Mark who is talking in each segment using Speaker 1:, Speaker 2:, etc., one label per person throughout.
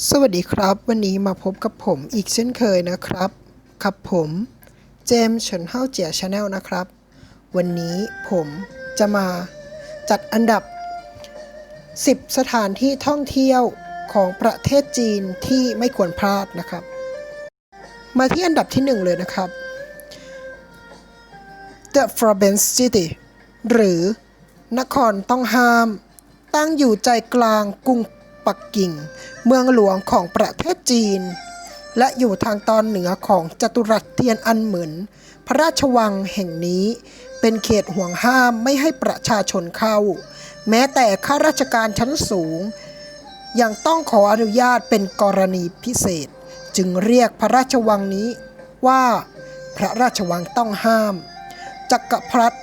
Speaker 1: สวัสดีครับ วันนี้มาพบกับผมอีกเช่นเคยนะครับ ครับผมเจมส์เฉินเฮาเจียชาแนลนะครับ วันนี้ผมจะมาจัดอันดับ 10 สถานที่ท่องเที่ยวของประเทศจีนที่ไม่ควรพลาดนะครับ มาที่อันดับที่ 1 เลยนะครับ The Forbidden City หรือนครต้องห้าม ตั้งอยู่ใจกลางกรุง ปักกิ่ง เมืองหลวงของประเทศจีน และอยู่ทางตอนเหนือของจัตุรัสเทียนอันเหมือนพระราชวังแห่งนี้เป็นเขตห่วงห้ามไม่ให้ประชาชนเข้า แม้แต่ข้าราชการชั้นสูง ยังต้องขออนุญาตเป็นกรณีพิเศษ จึงเรียกพระราชวังนี้ว่า พระราชวังต้องห้าม จักรพรรดิ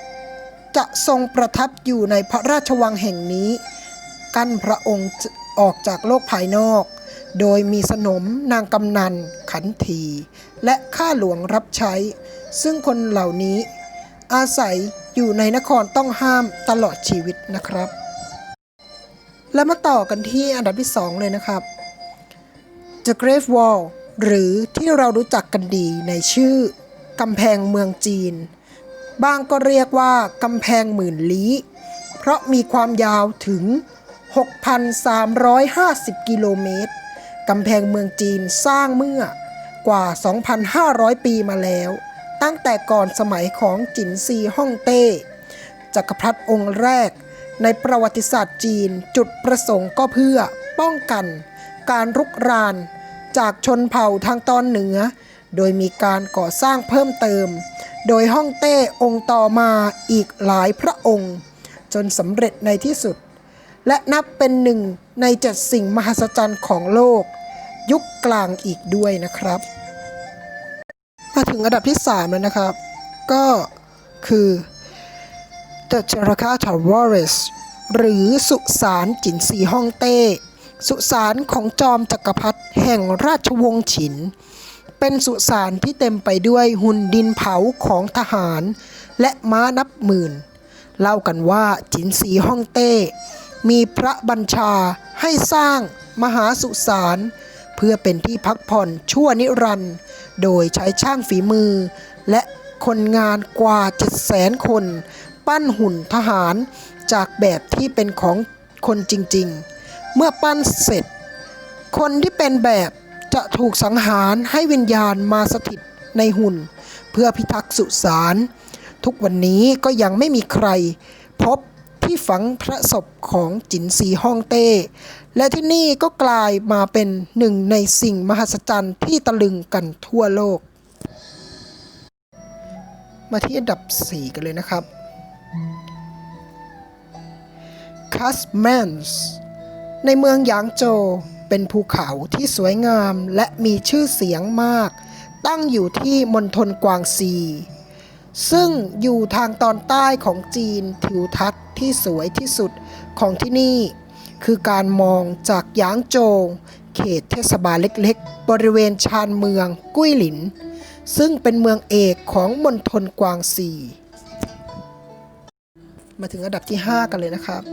Speaker 1: จะทรงประทับอยู่ในพระราชวังแห่งนี้ กั้นพระองค์ ออกจากโลกภายนอก โดยมีสนมนางกำนัน ขันที และข้าหลวงรับใช้ ซึ่งคนเหล่านี้ อาศัยอยู่ในนครต้องห้ามตลอดชีวิตนะครับ แล้วมาต่อกันที่อันดับที่ 2 เลยนะครับ The Great Wall หรือที่เรารู้จักกันดีในชื่อกำแพงเมืองจีน บางก็เรียกว่ากำแพงหมื่นลี้ เพราะมีความยาวถึง 6,350 กิโลเมตร กำแพงเมืองจีนสร้างเมื่อกว่า 2,500 ปีมาแล้ว ตั้งแต่ก่อนสมัยของจินซีฮ่องเต้ จักรพรรดิองค์แรก ในประวัติศาสตร์จีนจุดประสงค์ก็เพื่อป้องกัน การรุกรานจากชนเผ่าทางตอนเหนือ โดยมีการก่อสร้างเพิ่มเติม โดยฮ่องเต้องค์ต่อมาอีกหลายพระองค์ จนสำเร็จในที่สุด และนับเป็นหนึ่งในเจ็ดสิ่งมหัศจรรย์ของโลก ยุคกลางอีกด้วยนะครับ มาถึงอันดับที่ 3 แล้วนะครับ ก็คือ The Jakarta Towers หรือสุสานจินซีฮ่องเต้ สุสานของจอมจักรพรรดิแห่งราชวงศ์ฉิน เป็นสุสานที่เต็มไปด้วยหุ่นดินเผาของทหาร และม้านับหมื่น เล่ากันว่าจินซีฮ่องเต้ มีพระบัญชาให้สร้างมหาสุสานเพื่อเป็นที่พักผ่อนชั่วนิรันดร์โดยใช้ช่างฝีมือ และคนงานกว่า700,000คน ปั้นหุ่นทหารจากแบบที่เป็นของคนจริงๆ เมื่อปั้นเสร็จ คนที่เป็นแบบจะถูกสังหารให้วิญญาณมาสถิตในหุ่น เพื่อพิทักษ์สุสาน ทุกวันนี้ก็ยังไม่มีใคร พบ ที่ฝังพระศพของจินซีฮ่องเต้ และที่นี่ก็กลายมาเป็นหนึ่งในสิ่งมหัศจรรย์ที่ตะลึงกันทั่วโลก มาที่อันดับ 4 กันเลยนะครับ คัสแมนส์ในเมืองหยางโจวเป็นภูเขาที่สวยงามและมีชื่อเสียงมาก ตั้งอยู่ที่มณฑลกวางซี ซึ่งอยู่ทางตอนใต้ของจีนทิวทัศน์ที่สวยที่สุดของที่นี่ คือการมองจากหยางโจวเขตเทศบาลเล็กๆ บริเวณชานเมืองกุ้ยหลิน ซึ่งเป็นเมืองเอกของมณฑลกวางซีมาถึงอันดับที่ 5 กันเลยนะครับ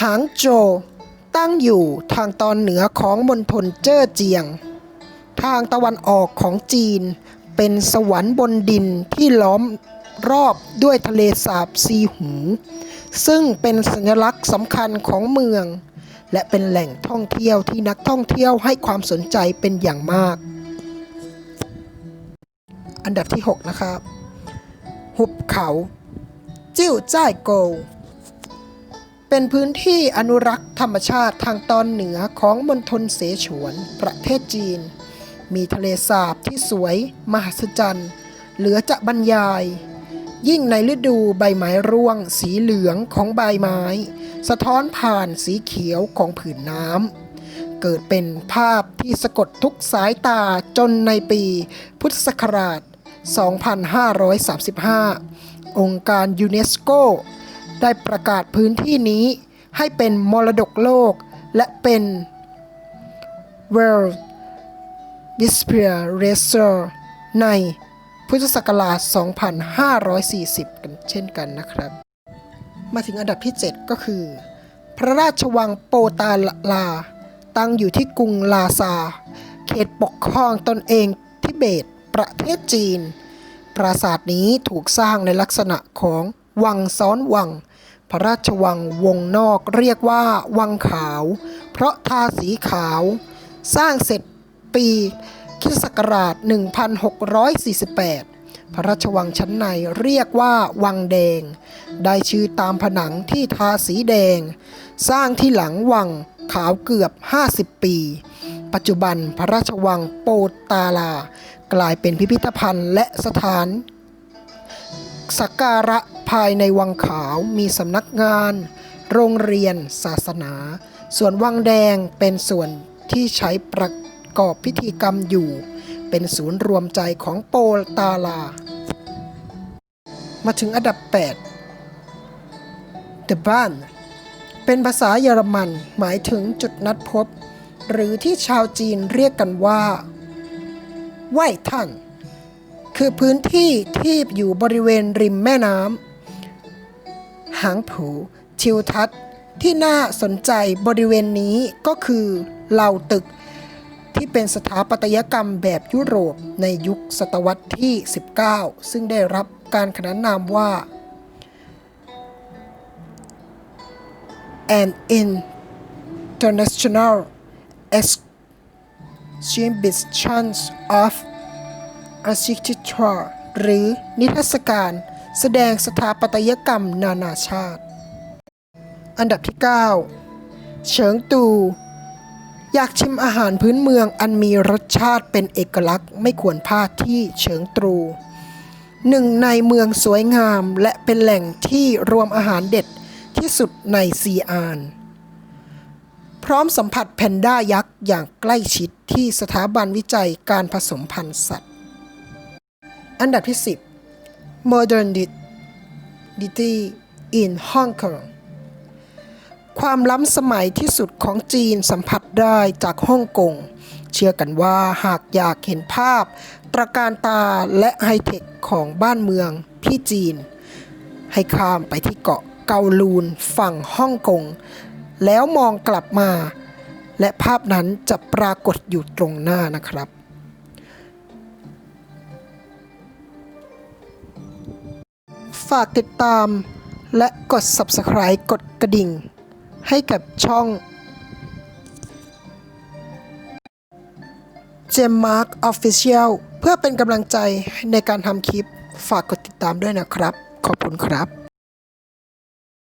Speaker 1: หางโจวตั้งอยู่ทางตอนเหนือของมณฑลเจ้อเจียง ทางตะวันออกของจีน เป็นสวรรค์บนดินที่ล้อมรอบด้วยทะเลสาบซีหู ซึ่งเป็นสัญลักษณ์สำคัญของเมือง และเป็นแหล่งท่องเที่ยวที่นักท่องเที่ยวให้ความสนใจเป็นอย่างมาก อันดับที่ 6 นะครับ หุบเขา จิ้วจ้ายโกวเป็นพื้นที่อนุรักษ์ธรรมชาติทางตอนเหนือของมณฑลเสฉวน ประเทศจีน มีทะเลสาบที่สวย มหัศจรรย์ เหลือจะบรรยาย ยิ่งในฤดูใบไม้ร่วง สีเหลืองของใบไม้ สะท้อนผ่านสีเขียวของผืนน้ำ เกิดเป็นภาพที่สะกดทุกสายตาจนในปีพุทธศักราช 2535 องค์การยูเนสโก ได้ประกาศพื้นที่นี้ให้เป็นมรดกโลกและเป็น World Heritage Reserve ในพุทธศักราช 2540 กันเช่นกันนะครับ มาถึงอันดับที่ 7 ก็คือ พระราชวังโปตาลา ตั้งอยู่ที่กรุงลาซา เขตปกครองตนเองทิเบต ประเทศจีน ปราสาทนี้ถูกสร้างในลักษณะของวังซ้อนวัง พระราชวังวงนอกเรียกว่าวังขาว เพราะทาสีขาว สร้างเสร็จ ปี คิศักราช 1648 พระราชวังชั้นในเรียกว่าวังแดง ได้ชื่อตามผนังที่ทาสีแดง สร้างที่หลังวังขาวเกือบ 50 ปี ปัจจุบันพระราชวังโปตาลา กลายเป็นพิพิธภัณฑ์และสถานสักการะภายในวังขาวมีสำนักงาน โรงเรียน ศาสนา ส่วนวังแดงเป็นส่วนที่ใช้ประ กอบพิธีกรรมอยู่ เป็นศูนย์รวมใจของโปลตาลา มาถึงอันดับ 8 The Ban เป็นภาษาเยอรมันหมายถึงจุดนัดพบ หรือที่ชาวจีนเรียกกันว่าไหว้ท่าน คือพื้นที่ที่อยู่บริเวณริมแม่น้ำหางผูทิวทัศน์ที่น่าสนใจบริเวณนี้ก็คือเหล่าตึก ที่เป็นสถาปัตยกรรมแบบยุโรปในยุคศตวรรษที่ 19 ซึ่งได้รับการขนานนามว่า an international exhibition of architecture หรือนิทรรศการแสดงสถาปัตยกรรมนานาชาติ อันดับที่ 9 เฉิงตู อยากชิมอาหารพื้นเมืองอันมีรสชาติเป็นเอกลักษณ์ไม่ควรพลาดที่เฉิงตรู หนึ่งในเมืองสวยงามและเป็นแหล่งที่รวมอาหารเด็ดที่สุดในซีอาน พร้อมสัมผัสแพนด้ายักษ์อย่างใกล้ชิดที่สถาบันวิจัยการผสมพันธุ์สัตว์ อันดับที่ 10 Modernity in Hong Kong ความล้ำสมัยที่สุดของจีนสัมผัสได้จากฮ่องกง เชื่อกันว่าหากอยากเห็นภาพ ตระการตาและไฮเทคของบ้านเมืองพี่จีน ให้ข้ามไปที่เกาะเกาลูนฝั่งฮ่องกง แล้วมองกลับมา และภาพนั้นจะปรากฏอยู่ตรงหน้านะครับฝากติดตามและกด Subscribe กดกระดิ่ง ให้กับช่องเจมมาร์กออฟฟิเชียลเพื่อเป็นกำลังใจในการทำคลิป ฝากกดติดตามด้วยนะครับ ขอบคุณครับ